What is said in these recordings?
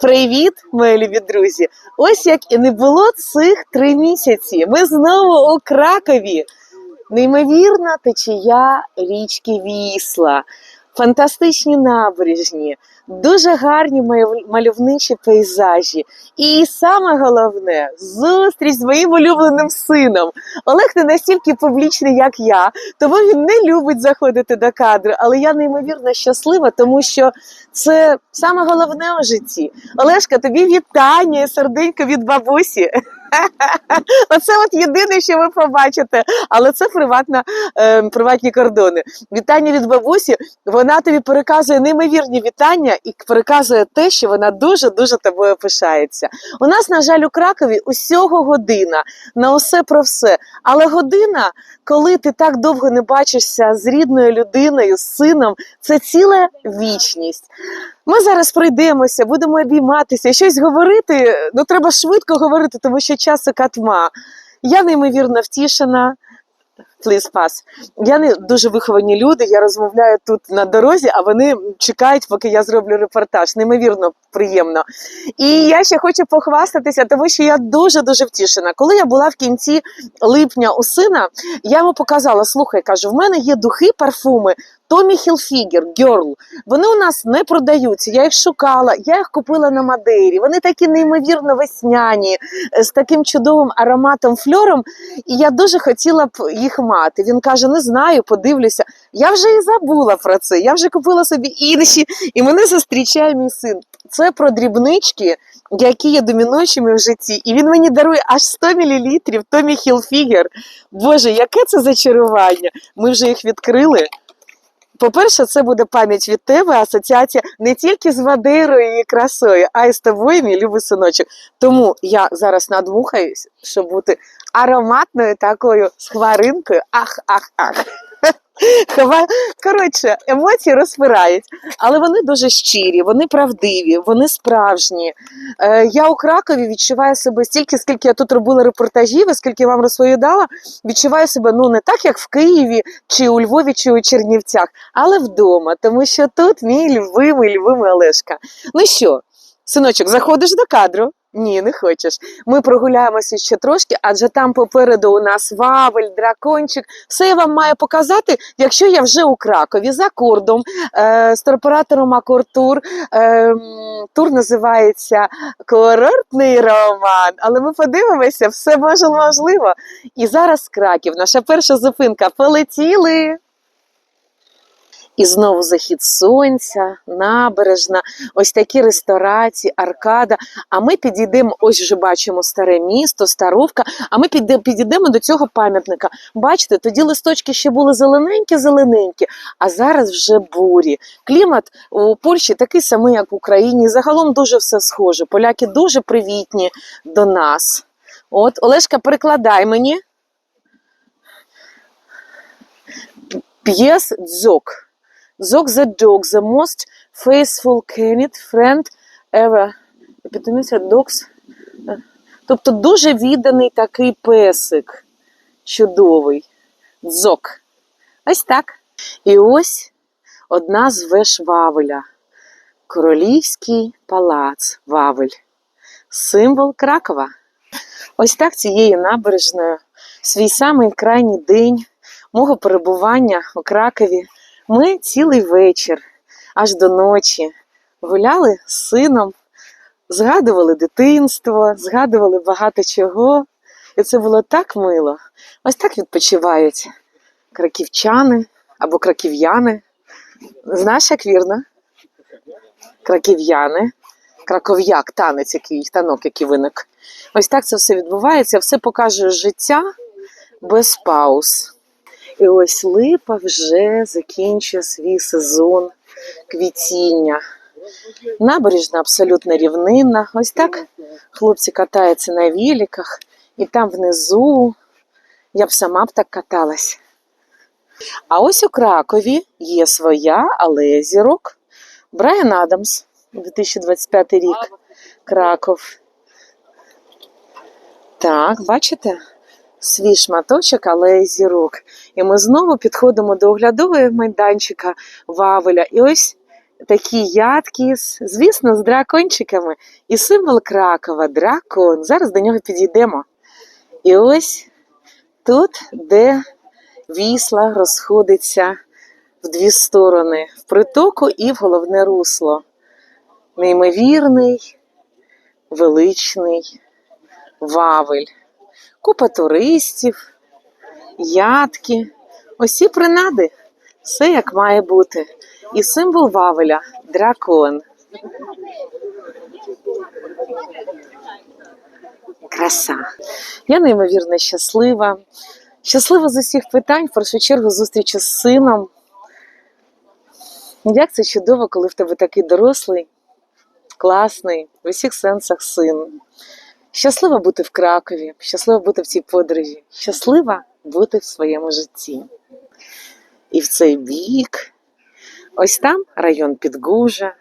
Привіт, мої любі друзі! Ось як і не було цих три місяці. Ми знову у Кракові. Неймовірна течія річки Вісла, фантастичні набережні, дуже гарні мальовничі пейзажі. І саме головне зустріч з моїм улюбленим сином. Олег не настільки публічний, як я, тому він не любить заходити до кадру. Але я неймовірно щаслива, тому що це саме головне у житті. Олешка, тобі вітання серденько від бабусі. Оце от єдине, що ви побачите, але це приватна, е, приватні кордони. Вітання від бабусі. Вона тобі переказує неймовірні вітання і переказує те, що вона дуже дуже тобою пишається. У нас, на жаль, у Кракові усього година на усе про все. Але година, коли ти так довго не бачишся з рідною людиною, з сином, це ціла вічність. Ми зараз пройдемося, будемо обійматися, щось говорити. Ну треба швидко говорити, тому що часу катма. Я неймовірно втішена. Please pass. Я не дуже виховані люди. Я розмовляю тут на дорозі, а вони чекають, поки я зроблю репортаж. Неймовірно приємно. І я ще хочу похвастатися, тому що я дуже дуже втішена. Коли я була в кінці липня у сина, я йому показала: слухай, кажу, в мене є духи, парфуми. Томі Хілфігер, Герл. Вони у нас не продаються. Я їх шукала, я їх купила на Мадейрі. Вони такі неймовірно весняні, е, з таким чудовим ароматом фльором. І я дуже хотіла б їх мати. Він каже: не знаю, подивлюся. Я вже і забула про це. Я вже купила собі інші, і мене зустрічає мій син. Це про дрібнички, які є домінуючими в житті. І він мені дарує аж 100 мл Томі Хілфігер. Боже, яке це зачарування! Ми вже їх відкрили. По-перше, це буде пам'ять від тебе, асоціація не тільки з Мадейрою і красою, а й з тобою, мій любий синочок. Тому я зараз надмухаюсь, щоб бути ароматною такою з хваринкою. Ах, ах, ах. Коротше, емоції розпирають, але вони дуже щирі, вони правдиві, вони справжні. Е, я у Кракові відчуваю себе стільки, скільки я тут робила репортажів, і скільки вам розповідала, відчуваю себе ну не так, як в Києві, чи у Львові, чи у Чернівцях, але вдома, тому що тут мій любимий, любимий Олешка. Ну що, синочок, заходиш до кадру? Ні, не хочеш. Ми прогуляємося ще трошки, адже там попереду у нас вавель, дракончик. Все я вам маю показати, якщо я вже у Кракові за кордом е, з туроператором Акортур. Е, тур називається Курортний роман. Але ми подивимося, все можливо. І зараз Краків, наша перша зупинка. Полетіли. І знову захід сонця, набережна, ось такі ресторації, аркада. А ми підійдемо, ось вже бачимо старе місто, старовка. А ми підійдемо до цього пам'ятника. Бачите, тоді листочки ще були зелененькі-зелененькі, а зараз вже бурі. Клімат у Польщі такий самий, як в Україні. Загалом дуже все схоже. Поляки дуже привітні до нас. От, Олешка, перекладай мені. П'єс дзок. Zog the dog, the most faithful canid friend ever. Епітоміція dogs. Тобто дуже відданий такий песик. Чудовий. Дзок. Ось так. І ось одна з веж Вавеля. Королівський палац Вавель. Символ Кракова. Ось так цією набережною свій самий крайній день мого перебування у Кракові ми цілий вечір, аж до ночі, гуляли з сином, згадували дитинство, згадували багато чого. І це було так мило. Ось так відпочивають краківчани або краків'яни. Знаєш, як вірно? Краків'яни. Краков'як, танець, який танок, який виник. Ось так це все відбувається, все покаже життя без пауз. І ось липа вже закінчує свій сезон квітіння. Набережна абсолютно рівнинна. Ось так хлопці катаються на віліках, і там внизу я б сама б так каталась. А ось у Кракові є своя алея зірок. Брайан Адамс, 2025 рік. Краков. Так, бачите? Свій шматочок алеї зірок. І ми знову підходимо до оглядового майданчика Вавеля. І ось такі ядки, звісно, з дракончиками. І символ Кракова дракон. Зараз до нього підійдемо. І ось тут, де вісла розходиться в дві сторони: в притоку і в головне русло. Неймовірний, величний Вавель. Купа туристів, ядки. Усі принади. Все як має бути. І символ Вавеля дракон. Краса. Я неймовірно щаслива. Щаслива з усіх питань, в першу чергу, зустрічі з сином. Як це чудово, коли в тебе такий дорослий, класний, в усіх сенсах син. Щаслива бути в Кракові, щаслива бути в цій подорожі, щаслива бути в своєму житті. І в цей бік. Ось там район Підгужа,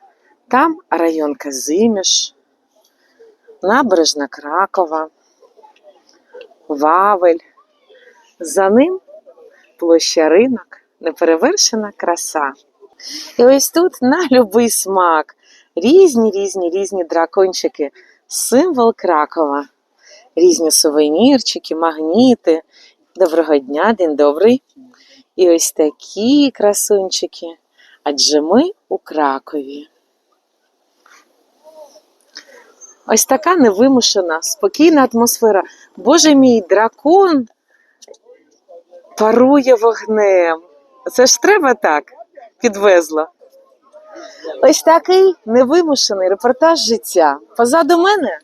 там район Казиміш, набережна Кракова, Вавель. За ним площа ринок, неперевершена краса. І ось тут на любий смак різні, різні, різні дракончики, символ Кракова, різні сувенірчики, магніти. Доброго дня, день добрий. І ось такі красунчики. Адже ми у Кракові. Ось така невимушена, спокійна атмосфера. Боже мій дракон парує вогнем. Це ж треба так підвезла. Ось такий невимушений репортаж життя. Позаду мене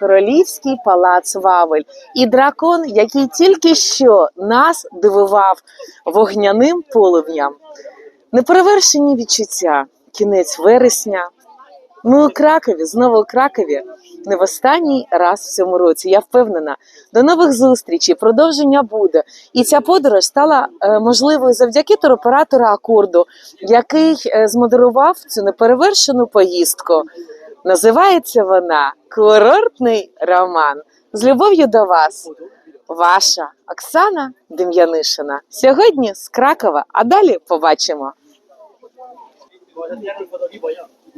королівський палац Вавель і дракон, який тільки що нас дивував вогняним полум'ям. Неперевершені відчуття. Кінець вересня. Ми у Кракові, знову у Кракові. Не в останній раз в цьому році. Я впевнена. До нових зустрічей. Продовження буде. І ця подорож стала е, можливою завдяки туроператора Акорду, який е, змодерував цю неперевершену поїздку. Називається вона Курортний роман. З любов'ю до вас, ваша Оксана Дем'янишина. Сьогодні з Кракова, а далі побачимо.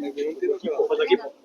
Naging tipo. Naging tipo.